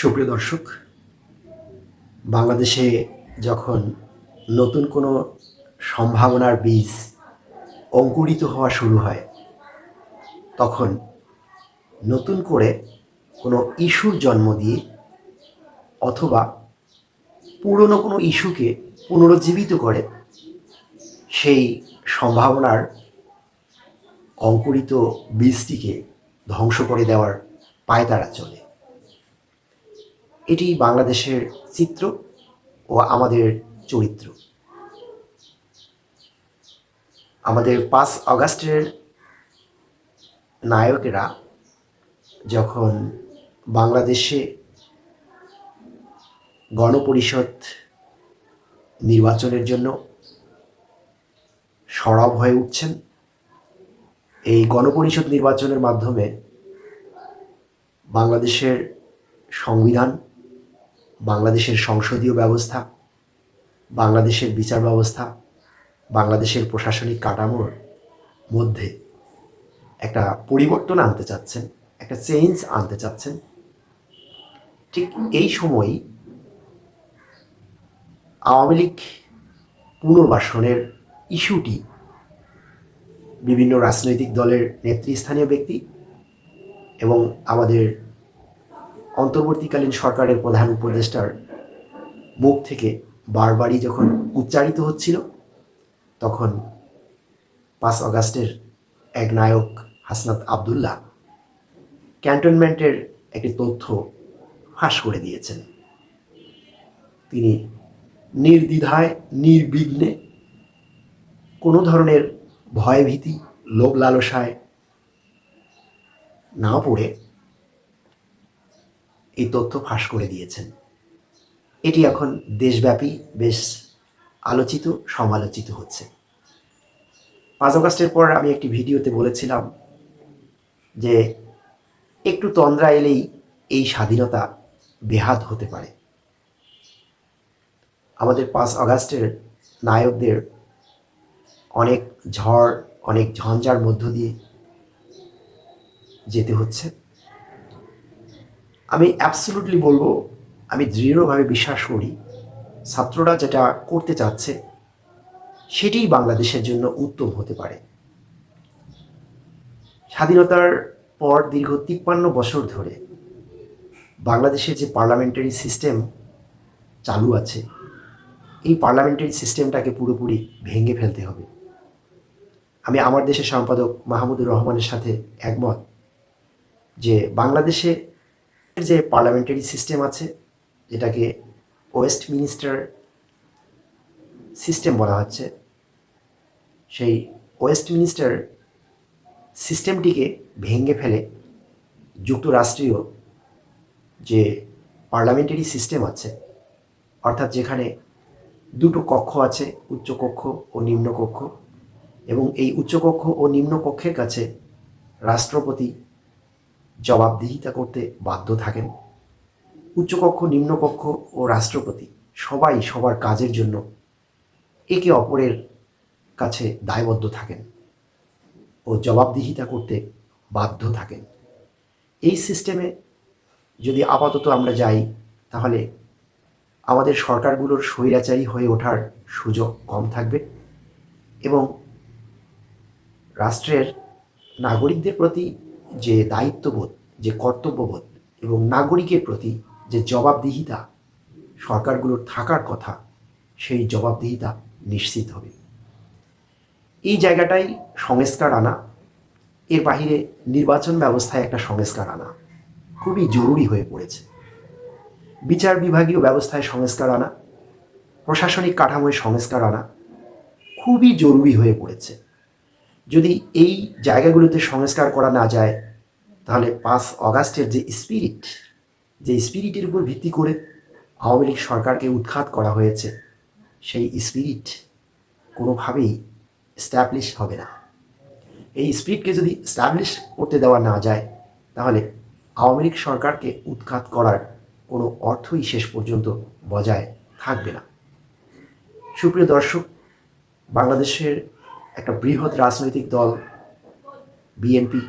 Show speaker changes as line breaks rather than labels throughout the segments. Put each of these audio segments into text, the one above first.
সুপ্রিয় দর্শক, বাংলাদেশে যখন নতুন কোনো সম্ভাবনার বীজ অঙ্কুরিত হওয়া শুরু হয়, তখন নতুন করে কোনো ইস্যুর জন্ম দিয়ে অথবা পুরনো কোনো ইস্যুকে পুনরুজ্জীবিত করে সেই সম্ভাবনার অঙ্কুরিত বীজটিকে ধ্বংস করে দেওয়ার পায়তারা চলে। এটি বাংলাদেশের চিত্র ও আমাদের চরিত্র। আমাদের পাঁচ অগাস্টের নায়কেরা যখন বাংলাদেশে গণপরিষদ নির্বাচনের জন্য সরব হয়ে উঠছেন, এই গণপরিষদ নির্বাচনের মাধ্যমে বাংলাদেশের সংবিধান বাংলাদেশের সংসদীয় ব্যবস্থা, বাংলাদেশের বিচার ব্যবস্থা, বাংলাদেশের প্রশাসনিক কাঠামোর মধ্যে একটা পরিবর্তন আনতে চাচ্ছেন, একটা চেঞ্জ আনতে চাচ্ছেন। ঠিক এই সময়ই আওয়ামী লীগ পুনর্বাসনের ইস্যুটি বিভিন্ন রাজনৈতিক দলের নেতৃস্থানীয় ব্যক্তি এবং আমাদের অন্তর্বর্তীকালীন সরকারের প্রধান উপদেষ্টার মুখ থেকে বারবারই যখন উচ্চারিত হচ্ছিল, তখন পাঁচ আগস্টের এক নায়ক হাসনাত আবদুল্লাহ ক্যান্টনমেন্টের একটি তথ্য ফাঁস করে দিয়েছেন। তিনি নির্দ্বিধায়, নির্বিঘ্নে কোনো ধরনের ভয়ভীতি, লোভ লালসায় না পড়ে এই তথ্য ফাঁস করে দিয়েছেন। এটি এখন দেশব্যাপী বেশ আলোচিত, সমালোচিত হচ্ছে। পাঁচ আগস্টের পর আমি একটি ভিডিওতে বলেছিলাম যে একটু তন্দ্রা এলেই এই স্বাধীনতা বেহাত হতে পারে। আমাদের পাঁচ আগস্টের নায়কদের অনেক ঝড়, অনেক ঝঞ্ঝার মধ্য দিয়ে যেতে হচ্ছে। আমি অ্যাবসলুটলি বলব, আমি দৃঢ়ভাবে বিশ্বাস করি, ছাত্ররা যেটা করতে চাচ্ছে, সেটিই বাংলাদেশের জন্য উত্তম হতে পারে। স্বাধীনতার পর দীর্ঘ তিপ্পান্ন বছর ধরে বাংলাদেশের যে পার্লামেন্টারি সিস্টেম চালু আছে, এই পার্লামেন্টারি সিস্টেমটাকে পুরোপুরি ভেঙে ফেলতে হবে। আমি আমার দেশের সম্পাদক মাহমুদুর রহমানের সাথে একমত যে বাংলাদেশে যে পার্লামেন্টারি সিস্টেম আছে, যেটাকে ওয়েস্ট মিনিস্টার সিস্টেম বলা হচ্ছে, সেই ওয়েস্ট মিনিস্টার সিস্টেমটিকে ভেঙে ফেলে যুক্তরাষ্ট্রীয় যে পার্লামেন্টারি সিস্টেম আছে, অর্থাৎ যেখানে দুটো কক্ষ আছে উচ্চকক্ষ ও নিম্নকক্ষ এবং এই উচ্চকক্ষ ও নিম্নকক্ষের কাছে রাষ্ট্রপতি জবাবদিহিতা করতে বাধ্য থাকেন। উচ্চকক্ষ, নিম্নকক্ষ ও রাষ্ট্রপতি সবাই সবার কাজের জন্য একে অপরের কাছে দায়বদ্ধ থাকেন ও জবাবদিহিতা করতে বাধ্য থাকেন। এই সিস্টেমে যদি আপাতত আমরা যাই, তাহলে আমাদের সরকারগুলোর স্বৈরাচারী হয়ে ওঠার সুযোগ কম থাকবে এবং রাষ্ট্রের নাগরিকদের প্রতি যে দায়িত্ববোধ, যে কর্তব্যবোধ এবং নাগরিকের প্রতি যে জবাবদিহিতা, সরকারগুলোর থাকার কথা, সেই জবাবদিহিতা নিশ্চিত হবে। এই জায়গাটাই সংস্কার আনা, এর বাহিরে নির্বাচন ব্যবস্থায় একটা সংস্কার আনা খুবই জরুরি হয়ে পড়েছে। বিচার বিভাগীয় ব্যবস্থায় সংস্কার আনা, প্রশাসনিক কাঠামোয় সংস্কার আনা খুবই জরুরি হয়ে পড়েছে। যদি এই জায়গাগুলোতে সংস্কার করা না যায়, তাহলে পাঁচ অগাস্টের যে স্পিরিট যে স্পিরিটের উপর ভিত্তি করে আওয়ামী লীগ সরকারকে উৎখাত করা হয়েছে, সেই স্পিরিট কোনোভাবেই স্ট্যাবলিশ হবে না। এই স্পিরিটকে যদি স্ট্যাবলিশ করতে দেওয়া না যায়, তাহলে আওয়ামী লীগ সরকারকে উৎখাত করার কোনো অর্থই শেষ পর্যন্ত বজায় থাকবে না। সুপ্রিয় দর্শক, বাংলাদেশের একটা বৃহৎ রাজনৈতিক দল বিএনপি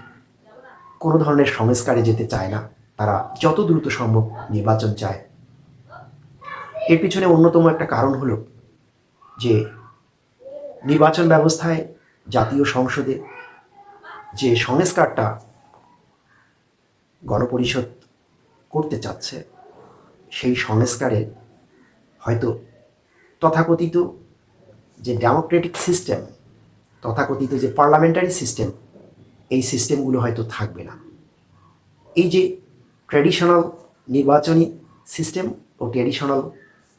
কোনো ধরনের সংস্কারে যেতে চায় না। তারা যত দ্রুত সম্ভব নির্বাচন চায়। এর পিছনে অন্যতম একটা কারণ হলো যে নির্বাচন ব্যবস্থায় জাতীয় সংসদে যে সংস্কারটা গণপরিষদ করতে চাচ্ছে, সেই সংস্কারে হয়তো তথাকথিত যে ডেমোক্রেটিক সিস্টেম তথাকথিত যে পার্লামেন্টারি সিস্টেম, এই সিস্টেমগুলো হয়তো থাকবে না। এই যে ট্র্যাডিশনাল নির্বাচনী সিস্টেম ও ট্র্যাডিশনাল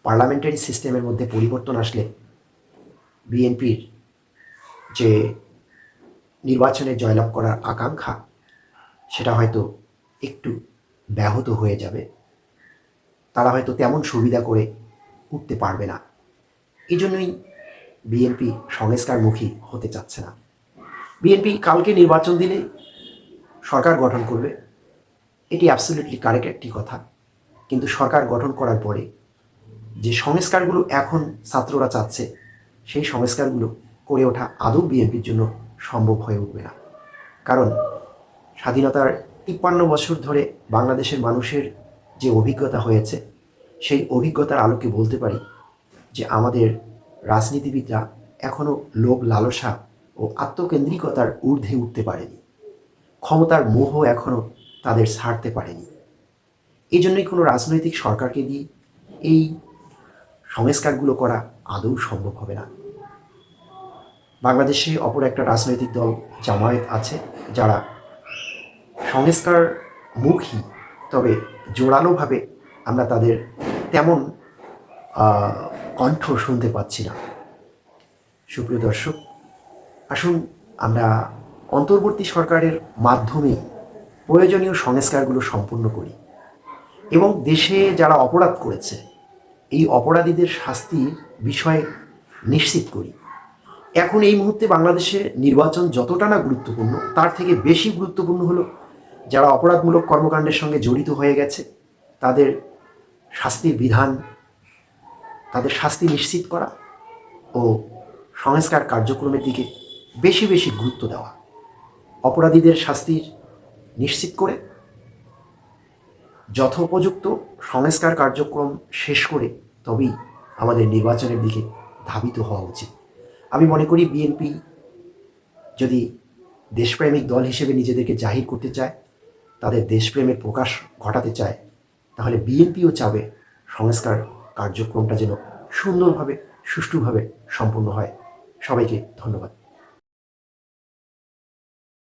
পার্লামেন্টারি সিস্টেমের মধ্যে পরিবর্তন আসলে বিএনপির যে নির্বাচনে জয়লাভ করার আকাঙ্ক্ষা, সেটা হয়তো একটু ব্যাহত হয়ে যাবে। তারা হয়তো তেমন সুবিধা করে উঠতে পারবে না। এই জন্যই বিএনপি সংস্কারমুখী হতে চাচ্ছে না। বিএনপি কালকে নির্বাচন দিলে সরকার গঠন করবে, এটি অ্যাবসলিউটলি কারেক্ট একটি কথা। কিন্তু সরকার গঠন করার পরে যে সংস্কারগুলো এখন ছাত্ররা চাচ্ছে, সেই সংস্কারগুলো করে ওঠা আদৌ বিএনপির জন্য সম্ভব হয়ে উঠবে না। কারণ স্বাধীনতার তিপ্পান্ন বছর ধরে বাংলাদেশের মানুষের যে অভিজ্ঞতা হয়েছে, সেই অভিজ্ঞতার আলোকে বলতে পারি যে আমাদের রাজনীতিবিদরা এখনও লোভ, লালসা ও আত্মকেন্দ্রিকতার ঊর্ধ্বে উঠতে পারেনি। ক্ষমতার মোহ এখনও তাদের ছাড়তে পারেনি। এই জন্যই কোনো রাজনৈতিক সরকারকে দিয়ে এই সংস্কারগুলো করা আদৌ সম্ভব হবে না। বাংলাদেশে অপর একটা রাজনৈতিক দল জামায়াত আছে, যারা সংস্কার মুখী তবে জোরালোভাবে আমরা তাদের তেমন কণ্ঠ শুনতে পাচ্ছি না। সুপ্রিয় দর্শক, আসুন আমরা অন্তর্বর্তী সরকারের মাধ্যমে প্রয়োজনীয় সংস্কারগুলো সম্পূর্ণ করি এবং দেশে যারা অপরাধ করেছে, এই অপরাধীদের শাস্তির বিষয়ে নিশ্চিত করি। এখন এই মুহূর্তে বাংলাদেশে নির্বাচন যতটা না গুরুত্বপূর্ণ, তার থেকে বেশি গুরুত্বপূর্ণ হলো যারা অপরাধমূলক কর্মকাণ্ডের সঙ্গে জড়িত হয়ে গেছে, তাদের শাস্তির বিধান তাদের শাস্তি নিশ্চিত করা ও সংস্কার কার্যক্রমের দিকে বেশি বেশি গুরুত্ব দেওয়া। অপরাধীদের শাস্তির নিশ্চিত করে যথোপযুক্ত সংস্কার কার্যক্রম শেষ করে তবেই আমাদের নির্বাচনের দিকে ধাবিত হওয়া উচিত। আমি মনে করি বিএনপি যদি দেশপ্রেমিক দল হিসেবে নিজেদেরকে জাহির করতে চায়, তাদের দেশপ্রেমের প্রকাশ ঘটাতে চায়, তাহলে বিএনপিও চাবে সংস্কার কার্যক্রমটা যেন সুন্দরভাবে সুষ্ঠুভাবে সম্পন্ন হয়। সবাইকে ধন্যবাদ।